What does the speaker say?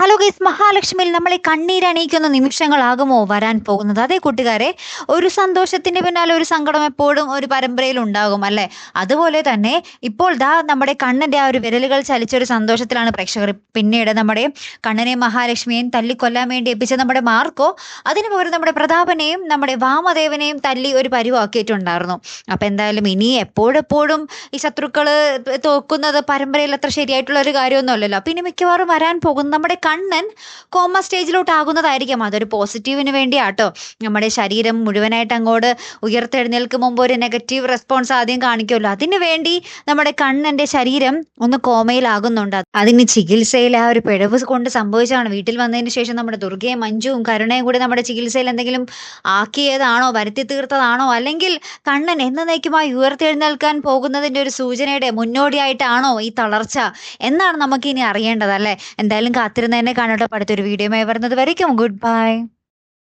Hello guys മഹാലക്ഷ്മിയിൽ നമ്മളെ കണ്ണീരണിയിക്കുന്ന നിമിഷങ്ങളാകുമോ വരാൻ പോകുന്നത്? അതേ കൂട്ടുകാരെ ഒരു സന്തോഷത്തിന്റെ പിന്നാലെ ഒരു സങ്കടം എപ്പോഴും ഒരു പരമ്പരയിൽ ഉണ്ടാകും അല്ലെ? അതുപോലെ തന്നെ ഇപ്പോൾ ദാ നമ്മുടെ കണ്ണന്റെ ആ ഒരു വിരലുകൾ ചലിച്ച ഒരു സന്തോഷത്തിലാണ് പ്രേക്ഷകർ പിന്നീട് നമ്മുടെ കണ്ണനെ മഹാലക്ഷ്മിയെയും തല്ലിക്കൊല്ലാൻ വേണ്ടി എപ്പിച്ച നമ്മുടെ മാർക്കോ അതിനു പകരം നമ്മുടെ പ്രതാപനെയും നമ്മുടെ വാമദേവനെയും തല്ലി ഒരു പരിവാക്കിയിട്ടുണ്ടായിരുന്നു. അപ്പൊ എന്തായാലും ഇനി എപ്പോഴെപ്പോഴും ഈ ശത്രുക്കൾ തോക്കുന്നത് പരമ്പരയിൽ അത്ര ശരിയായിട്ടുള്ള ഒരു കാര്യമൊന്നുമല്ലല്ലോ. അപ്പൊ ഇനി മിക്കവാറും വരാൻ പോകുന്ന നമ്മുടെ കണ്ണൻ കോമ സ്റ്റേജിലോട്ട് ആകുന്നതായിരിക്കും അതൊരു പോസിറ്റീവിന് വേണ്ടിയാട്ടോ. നമ്മുടെ ശരീരം മുഴുവനായിട്ട് അങ്ങോട്ട് ഉയർത്തെഴുന്നേൽക്ക് മുമ്പ് ഒരു നെഗറ്റീവ് റെസ്പോൺസ് ആദ്യം കാണിക്കുമല്ലോ. അതിന് വേണ്ടി നമ്മുടെ കണ്ണന്റെ ശരീരം ഒന്ന് കോമയിലാകുന്നുണ്ട്. അതിന് ചികിത്സയിൽ ആ ഒരു പിഴവ് കൊണ്ട് സംഭവിച്ചതാണ്. വീട്ടിൽ വന്നതിന് ശേഷം നമ്മുടെ ദുർഗയും മഞ്ജുവും കരുണയും കൂടി നമ്മുടെ ചികിത്സയിൽ എന്തെങ്കിലും ആക്കിയതാണോ വരുത്തി തീർത്തതാണോ? അല്ലെങ്കിൽ കണ്ണൻ എന്നേക്കുമായി ഉയർത്തെഴുന്നേൽക്കാൻ പോകുന്നതിന്റെ ഒരു സൂചനയുടെ മുന്നോടിയായിട്ടാണോ ഈ തളർച്ച? എന്നാണ് നമുക്കിനി അറിയേണ്ടത് അല്ലേ? എന്തായാലും കാത്തിരുന്ന് തന്നെ കാണട്ടെ അടുത്തൊരു വീഡിയോ വരുന്നത് വരയ്ക്കും. Good bye